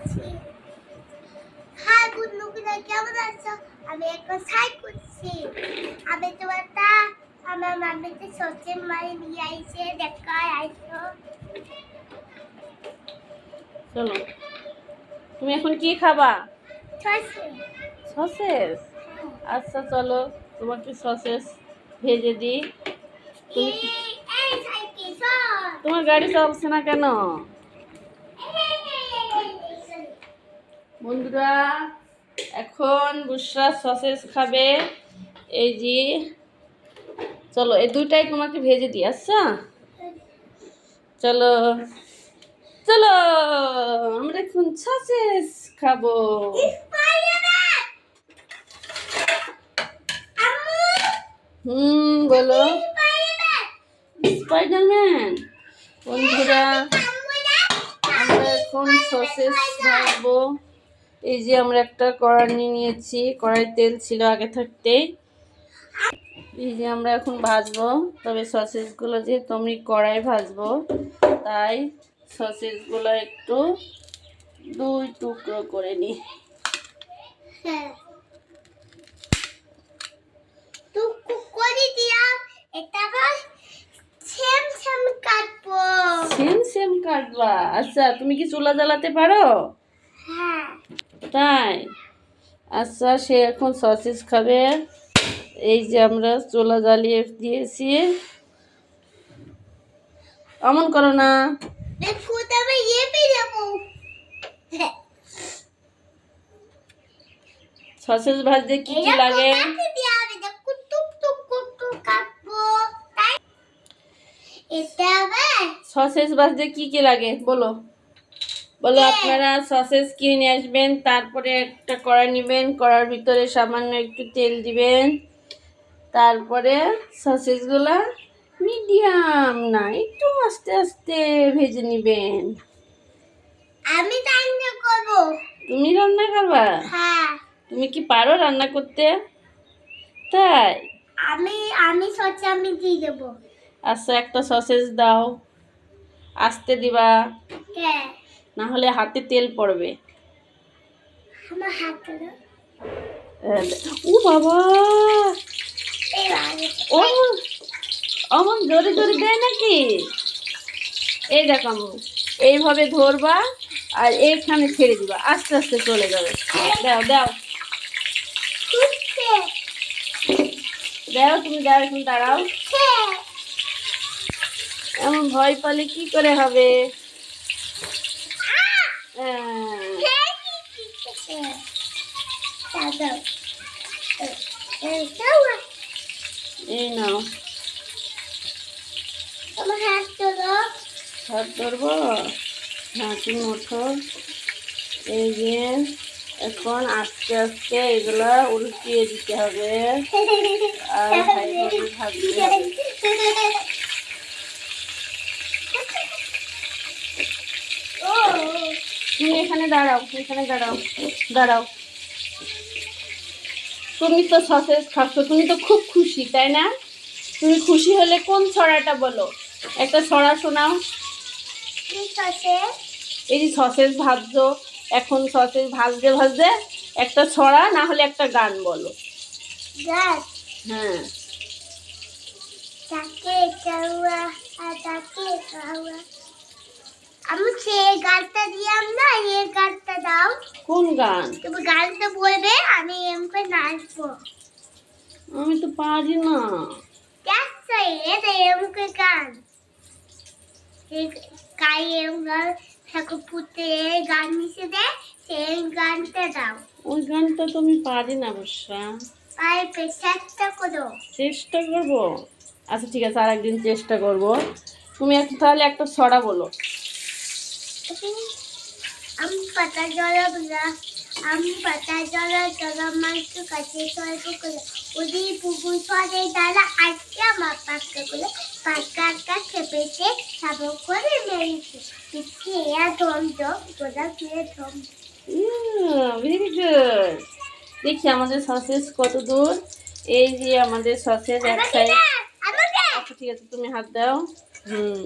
করছি। হাই কেমন আছো? আমি এখন ছাই করছি। আমি তোমারটা আমার মামিতে সবজি মারি নিয়ে আইছে দেখায় আইছো। চলো। তুমি এখন কি খাবা? সসেস। আচ্ছা চলো তোমাকে সসেস ভেজে দিই। তোমার গাড়ি চলছে না কেন? বন্ধুরা, এখন বুসরা সসেস খাবে। এই যে, চলো, এই দুইটাই তোমাকে ভেজে দিই আচ্ছা? চলো চলো, আমরা এখন সসেস খাব। হুম, বলো। স্পাইডারম্যান। বন্ধুরা, আমরা এখন সসেস ভাজবো এই যে আমরা একটা কড়াই নিয়ে নিয়েছি কড়াই তেল ছিল আগে থাকতে এই যে আমরা এখন ভাজবো তবে সসেসগুলো যেহেতু আমি কড়াই ভাজবো তাই সসেসগুলো একটু দুই টুকরো করে নিই। হ্যাঁ। সেম সেম কাটবা। আচ্ছা তুমি কি চুলা জ্বালাতে পারো? হ্যাঁ। তাই? আচ্ছা সে এখন সসেস খাবে। এই যে আমরা চোলা জ্বালিয়ে দিয়েছি। অমন করো না। তবে ইয়ে সসেস ভাজতে কি কি লাগে? সসেস ভাজতে কি কি লাগে? বলো। বলো আপনারা সসেস কিনে নিয়ে আসবেন তারপরে একটা কড়া নেবেন কড়ার ভিতরে সামান্য একটু তেল দিবেন। তারপরে সসেসগুলা মিডিয়াম না একটু আস্তে আস্তে ভেজে নেবেন। আমি রান্না করব। তুমি রান্না করবা? হ্যাঁ। তুমি কি পারো রান্না করতে? তাই? আমি আমি সচ্ছে আমি দিয়ে দেবো। আচ্ছা একটা সসেস দাও। আস্তে দিবা। হ্যাঁ। না হলে হাতে তেল পড়বে। ও বাবা! ও অমন জোরে জোরে দেয় নাকি? এই দেখো এইভাবে ধরবা আর এইখানে ছেড়ে দিবা। আস্তে আস্তে চলে যাবে। দাও দাও। দাও তুমি দাও এখন দাঁড়াও। এমন ভয় পালে কি করে হবে আহ! হ্যাঁ, হ্যাঁ, কি করছে? দাও, দাও। এই, নাও। আমার হাত। হাত ধরবো? হ্যাঁ তুমি এই যে এখন আস্তে আস্তে এগুলা উল্টিয়ে দিতে হবে। আর ভাজতে হবে ও, তুমি এখানে দাঁড়াও এখানে দাঁড়াও দাঁড়াও। তুমি তো সসেস খাচ্ছ তুমি তো খুব খুশি তাই না? তুমি খুশি হলে কোন ছড়াটা বলো? একটা ছড়া শোনাও। এই যে সসেস ভাজছো এখন সসেস ভাজতে ভাজতে একটা ছড়া না হলে একটা গান বলো। হ্যাঁ। তাকে। আমি সে গানটা দিলাম না এই গানটা দাও। কোন গান? তুমি গানটা বলবে আমি এমকে নাচবো। আমি তো পারি না। দেখছ এটা এমকে গান। কাই এম গান ঠাকুর পুতে গান মিশে দেয় সেই গানটা দাও। ওই গানটা তো আমি পারি না বর্ষা। তাই চেষ্টা করো। চেষ্টা করব? আচ্ছা ঠিক আছে আর একদিন চেষ্টা করব। তুমি একটা তাহলে একটা ছড়া বলো। আমি পাতা জল বলা আমি পাতা জল জল মাংস কাছে সর্ব করে ওদি পুকুর সরে দাঁড়া আজকে আমার পাক্কা করে পাক্কা আটকা খেপেছে সাব করে মেরেছে। পিছিয়ে আর ধম ধম গোদা ফিরে ধম ভেরি গুড দেখি আমাদের সসেস কত দূর। এই যে আমাদের সসেস এক সাইড আচ্ছা ঠিক আছে তুমি হাত দাও। হুম।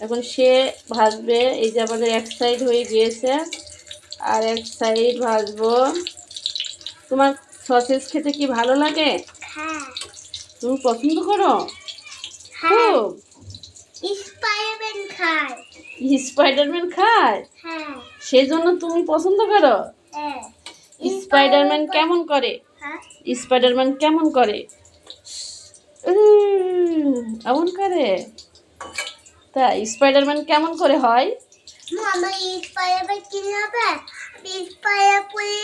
এখন সে ভাজবে এই যে আমাদের এক সাইড হয়ে গিয়েছে। আর এক সাইড ভাজবো। তোমার সসেস খেতে কি ভালো লাগে? হ্যাঁ। তুমি পছন্দ করো? হ্যাঁ। খুব। স্পাইডারম্যান খায়। স্পাইডারম্যান খায়? হ্যাঁ। সেই জন্য তুমি পছন্দ করো? স্পাইডারম্যান কেমন করে? স্পাইডারম্যান কেমন করে? এমন করে। তা স্পাইডারম্যান কেমন করে হয়? মামা স্পাইডারম্যান কিনে হবে? আমি স্পাইডার পরে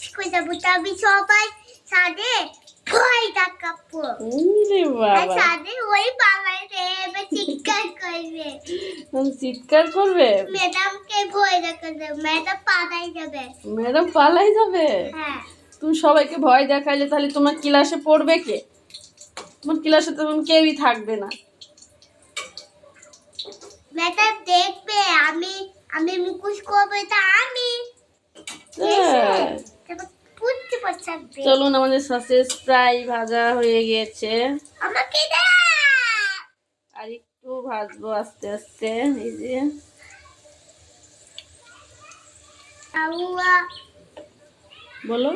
স্কুল যাব তবে সবাই সাদে ভয় বাবা। সাদে ওই বাবাই এবার চিৎকার করবে। তুমি চিৎকার করবে? ম্যাডামকে ভয় দেখাবে ম্যাডাম পালাই যাবে। ম্যাডাম পালাই যাবে? হ্যাঁ। তুমি সবাইকে ভয় দেখাইলে তাহলে তোমার ক্লাসে পড়বে কে? তোমার ক্লাসে তখন কেউই থাকবে না। ম্যাডাম দেখবে আমি আমি মুখোশ করবে তা আমি। হ্যাঁ। চলুন আমাদের সসেস প্রায় ভাজা হয়ে গিয়েছে। আমাকে আর একটু ভাজবো আস্তে আস্তে এই যে। বলো।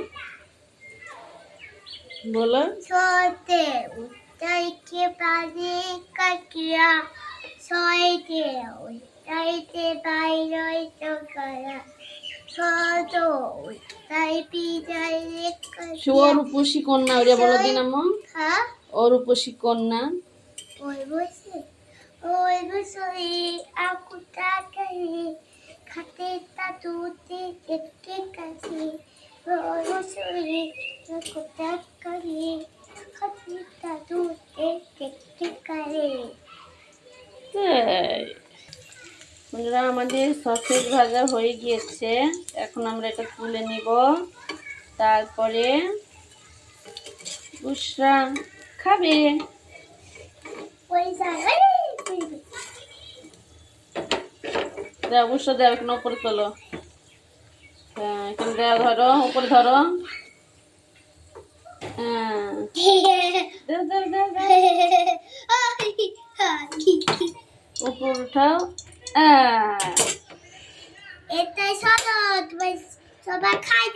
বলো। ছোটে উঠাইতে পারে কাকিয়া ছয়তে উঠাইতে বাইরে তো করা ছোট উঠাই পিজাইলে সে ওর উপসী কন্যা ওরা বলো দিন আম্মা হ্যাঁ? ওর উপসী কন্যা। ওই বসে ওই বসে আকু তাকাই খাতে তা দুতে দেখতে কাছে? ওই বসে আকু তাকাই খাতে তা দেখতে কারে তাই। বন্ধুরা আমাদের সসেজ ভাজা হয়ে গিয়েছে। এখন আমরা এটা তুলে নিব। তারপরে বুসরা খাবে। জায়গায় দেও এখন উপরে তোলো। হ্যাঁ এখানে দেও ধরো উপরে ধরো। হ্যাঁ দেও দেও দেও দেও হ্যাঁ এটাই সবাই খাই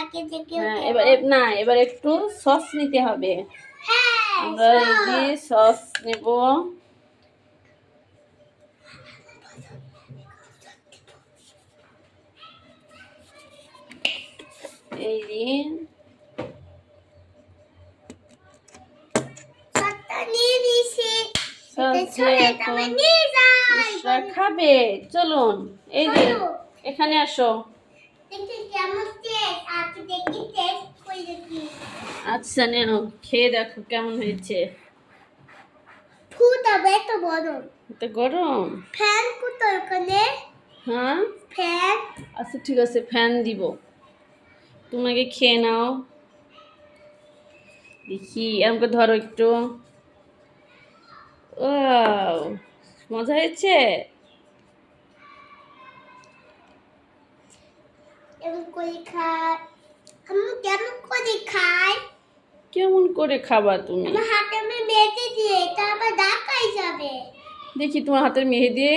আগে থেকে এবার না এবার একটু সস নিতে হবে। হ্যাঁ আমরা এই সস নেব। এই সবটা নিয়ে নিছি। বুসরা খাবে। চলুন এই যে এখানে আসো। আচ্ছা নেন খেয়ে দেখো কেমন হয়েছে। গরম। ফ্যান কোথায় ওখানে। হ্যাঁ? ফ্যান। আচ্ছা ঠিক আছে ফ্যান দিব। তোমাকে খেয়ে নাও। দেখি আমাকে ধরো একটু। ও মজা হয়েছে? কেমন করে খাবা তুমি? হাতে মেটে দিয়ে ডাকাই যাবে। দেখি তোমার হাতের মেহেদি।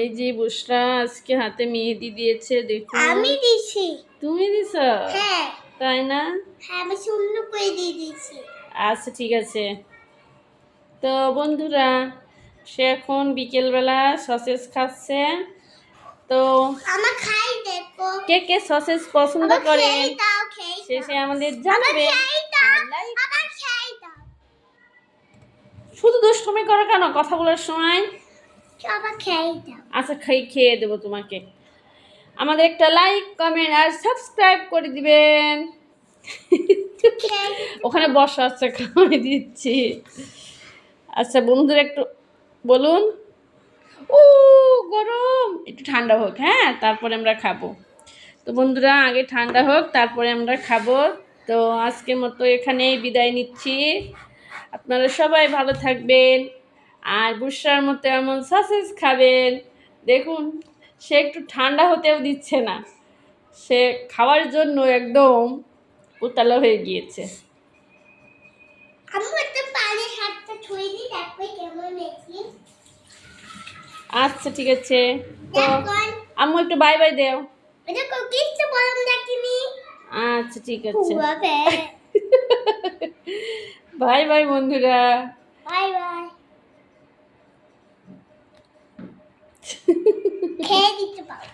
এই যে বুসরা আজকে হাতে মেহেদি দিয়েছে দেখো আমি দিছি। তুমি দিছ? হ্যাঁ। তাই না? হ্যাঁ আমি শূন্য করে দিয়ে দিয়েছি। আচ্ছা ঠিক আছে। তো বন্ধুরা সে এখন বিকেলবেলা সসেস খাচ্ছে। তো আমার খাই দেখো। কে কে সসেস পছন্দ করে? সে সে আমাদের জানাবে। শুধু দুষ্টুমি করো কেন? কথা বলার সময় আচ্ছা খাই খেয়ে দেবো তোমাকে। আমাদের একটা লাইক কমেন্ট আর সাবস্ক্রাইব করে দিবেন। ওখানে বসা আছে খাওয়াই দিচ্ছি। আচ্ছা বন্ধুরা একটু বলুন। ও গরম। একটু ঠান্ডা হোক হ্যাঁ তারপরে আমরা খাব। তো বন্ধুরা, আগে ঠান্ডা হোক, তারপরে আমরা খাব। তো আজকের মতো এখানেই বিদায় নিচ্ছি। আপনারা সবাই ভালো থাকবেন আর বুসার মতো এমন সসেজ খাবেন। দেখুন, সে একটু ঠান্ডা হতেও দিচ্ছে না। সে খাওয়ার জন্য একদম উতালা হয়ে গিয়েছে আমি একটা পানি হাতটা ছুঁয়ে দিই দেখো কেমন হয়েছে আচ্ছা ঠিক আছে। তো আম্মু একটু বাই বাই দেও। আচ্ছা ঠিক আছে। বাই বাই বন্ধুরা। বাই বাই খেয়ে দিতে পারো।